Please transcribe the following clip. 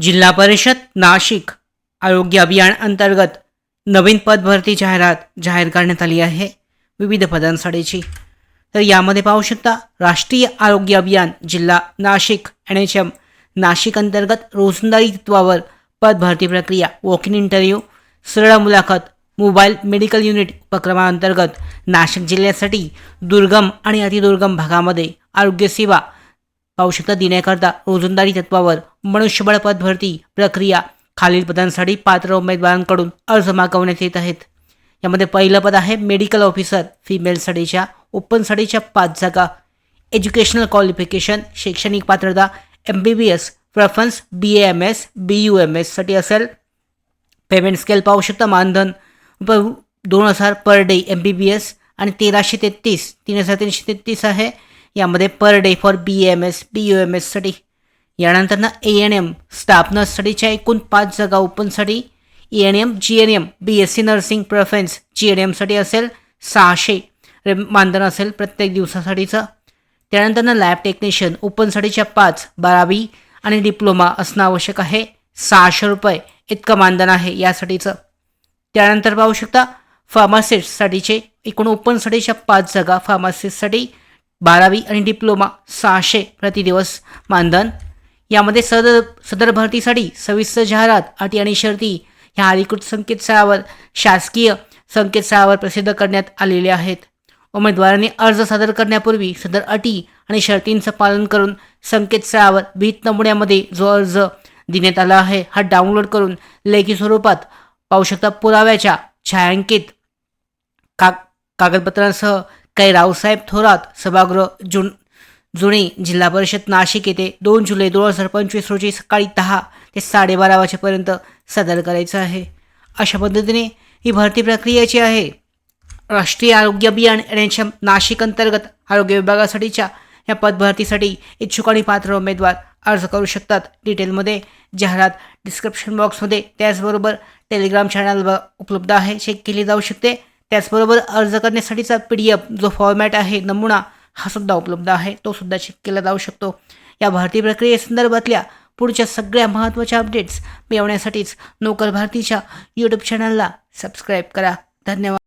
जिल्हा परिषद नाशिक आरोग्य अभियान अंतर्गत नवीन पद भरती जाहिरात जाहीर करण्यात आली आहे. विविध पदांसाठीची. तर यामध्ये पाहू शकता राष्ट्रीय आरोग्य अभियान जिल्हा Nashik N H M Nashik अंतर्गत रोजंदारी तत्वावर पद भरती प्रक्रिया वॉक इन इंटरव्ह्यू सरळ मुलाखत मोबाईल मेडिकल युनिट उपक्रमाअंतर्गत नाशिक जिल्ह्यासाठी दुर्गम आणि अतिदुर्गम भागामध्ये आरोग्यसेवा पाहू शकता देण्याकरता रोजंदारी तत्वावर मनुष्यबळ पद भरती प्रक्रिया खालील पदांसाठी पात्र उमेदवारांकडून अर्ज मागवण्यात येत आहेत. यामध्ये पहिलं पद आहे मेडिकल ऑफिसर फिमेलसाठीच्या ओपनसाठीच्या पाच जागा. एज्युकेशनल क्वालिफिकेशन शैक्षणिक पात्रता M B B S preference B A M S B U M एससाठी असेल. पेमेंट स्केल पाहू शकता मानधन. दोन हजार per day M B B S आणि तेराशे तेहतीस तीन हजार तीनशे तेहतीस आहे. यामध्ये per day for B M S B U M एससाठी यानंतरनं ए एन एम स्टाफ नर्ससाठीच्या एकूण पाच जागा ओपनसाठी A N M G N M B S C nursing preference G N एमसाठी असेल सहाशे. रे मानधन असेल प्रत्येक दिवसासाठीचं. त्यानंतरनं लॅब टेक्निशियन ओपनसाठीच्या पाच बारावी आणि डिप्लोमा असणं आवश्यक आहे. सहाशे रुपये इतकं मानधन आहे यासाठीचं. त्यानंतर पाहू शकता फार्मासिस्टसाठीचे एकूण ओपनसाठीच्या पाच जागा फार्मासिस्टसाठी बारावी आणि डिप्लोमा सहाशे प्रतिदिवस मानधन. यामध्ये सदर सदर भरतीसाठी सविस्तर जाहिरात अटी आणि शर्ती ह्या अधिकृत संकेतस्थळावर शासकीय संकेतस्थळावर प्रसिद्ध करण्यात आलेले आहेत. उमेदवारांनी अर्ज सादर करण्यापूर्वी सदर अटी आणि शर्तींचं पालन करून संकेतस्थळावर भीत नमुन्यामध्ये जो अर्ज देण्यात आला आहे हा डाउनलोड करून लेखी स्वरूपात पाहू शकता पुराव्याच्या छायांकित का कागदपत्रांसह काही रावसाहेब थोरात सभागृह जुन जुने जिल्हा परिषद नाशिक येथे दोन जुलै दोन हजार पंचवीस रोजी सकाळी दहा ते साडेबारा वाजेपर्यंत सादर करायचं आहे. अशा पद्धतीने ही भरती प्रक्रियेची आहे. राष्ट्रीय आरोग्य अभियान एन एच एम नाशिक अंतर्गत आरोग्य विभागासाठीच्या या पदभरतीसाठी इच्छुक आणि पात्र उमेदवार अर्ज करू शकतात. डिटेलमध्ये जाहिरात डिस्क्रिप्शन बॉक्समध्ये त्याचबरोबर टेलिग्राम चॅनल उपलब्ध आहे. चेक केली जाऊ शकते. त्याचबरोबर अर्ज करण्यासाठीचा पी डी एफ जो फॉर्मॅट आहे नमुना हा सुद्धा उपलब्ध आहे. तो सुद्धा चेक केला जाऊ शकतो. या भरती प्रक्रियेसंदर्भातल्या पुढच्या सगळ्या महत्त्वाच्या अपडेट्स मिळवण्यासाठीच नोकर भारतीच्या यूट्यूब चॅनलला सबस्क्राईब करा. धन्यवाद.